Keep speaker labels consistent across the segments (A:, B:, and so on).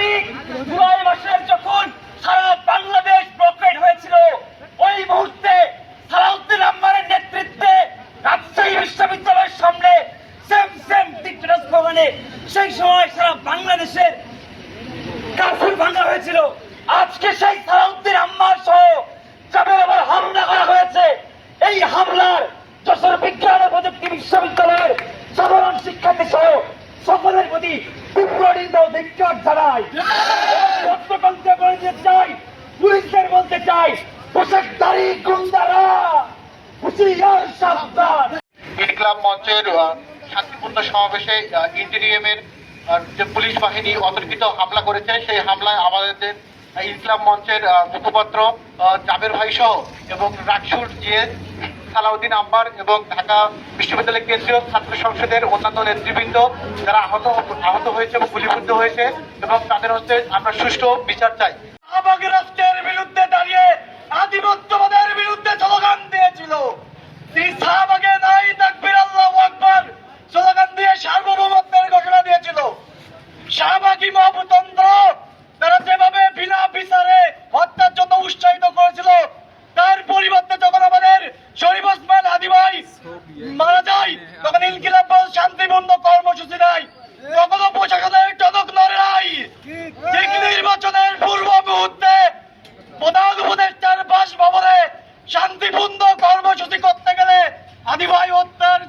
A: তারিখ জুলাই মাসের যখন সারা বাংলাদেশ ব্লকেট হয়েছিল, ওই মুহূর্তে সালাউদ্দিন আম্মারের নেতৃত্বে রাজশাহী বিশ্ববিদ্যালয়ের সামনে সেম সেম টিকটস ভবনে সেই সময় সারা বাংলাদেশের কার্ফুল ভাঙা হয়েছিল। আজকে সেই সালাউদ্দিন সকলের প্রতি তীব্র নিন্দা ও ধিক্কার জানাই। করে দিতে চাই, পুলিশদের বলতে চাই, পোশাকধারী গুন্ডারা, হুঁশিয়ার সাবধান।
B: ইনকলাব মঞ্চের শান্তিপূর্ণ সমাবেশে ইন্টেরিয়ামের যে পুলিশ বাহিনী অতর্কিত হামলা করেছে, সেই হামলায় আমাদের ইনকলাব মঞ্চের মুখপাত্র জাবের ভাই সহ এবং রাকসুর জিএস সালাউদ্দিন আম্বার এবং ঢাকা বিশ্ববিদ্যালয় কেন্দ্রীয় ছাত্র সংসদের অন্যান্য নেতৃবৃন্দ যারা আহত আহত হয়েছে এবং গুলিবিদ্ধ হয়েছে এবং তাদের হচ্ছে আমরা সুষ্ঠু বিচার চাই।
A: শাহবাগ রাষ্ট্রের বিরুদ্ধে দাঁড়িয়ে আধিপত্যবাদের বিরুদ্ধে স্লোগান দিয়েছিল। নাই আল্লাহু আকবার স্লোগান দিয়ে সার্বভৌমত্বের ঘোষণা দিয়েছিল। শাহবাগী মহাপুতন্ত্র তারা যেভাবে বিনা বিচারে হত্যার জন্য উৎসাহিত করেছিল তার পরিবর্তে যখন আমাদের শরীফ ওসমান হাদি ভাই মারা যায় তখন ইনকিলাব বল শান্তিপূর্ণ কর্মসূচি দেয় কখনো প্রশাসনের টনক নড়ে নাই ঠিক নির্বাচনের পূর্ব মুহূর্তে প্রধান উপদেষ্টার বাসভবনে শান্তিপূর্ণ কর্মসূচি করতে গেলে আদিভাই হত্যার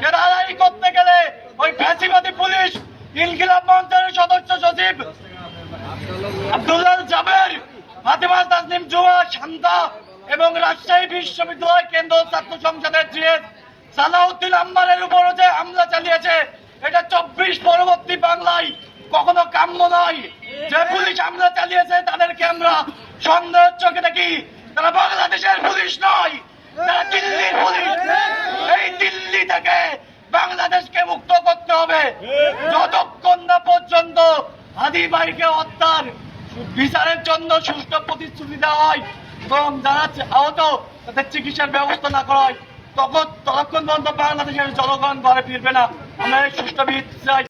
A: সেটা আদায় করতে গেলে ওই ফ্যাসিবাদী পুলিশ, ইনকিলাব মঞ্চের সদস্য সচিব আব্দুল্লাহ জাবের তাসনিম জুয়া, শান্তা এবং রাজশাহী বিশ্ববিদ্যালয় কেন্দ্র ছাত্র সংসদের জিএস আম্বারের উপর যে হামলা চালিয়েছে, এটা চব্বিশ পরবর্তী বাংলায় কখনো কাম্য নয়। যে পুলিশ হামলা চালিয়েছে, তাদেরকে আমরা সন্দেহের চোখে দেখি তারা বাংলাদেশের পুলিশ নয় তারা দিল্লির পুলিশ এই দিল্লি থেকে বাংলাদেশকে মুক্ত করতে হবে। যতক্ষণ না পর্যন্ত হাদি ভাইকে হত্যার বিচারের জন্য সুষ্ঠু প্রতিশ্রুতি দেওয়া হয় এবং যারা আহত, তাদের চিকিৎসার ব্যবস্থা না করা হয়, তখন ততক্ষণ পর্যন্ত বাংলাদেশের জনগণ ঘরে ফিরবে না। আমরা সুষ্ঠু বিচার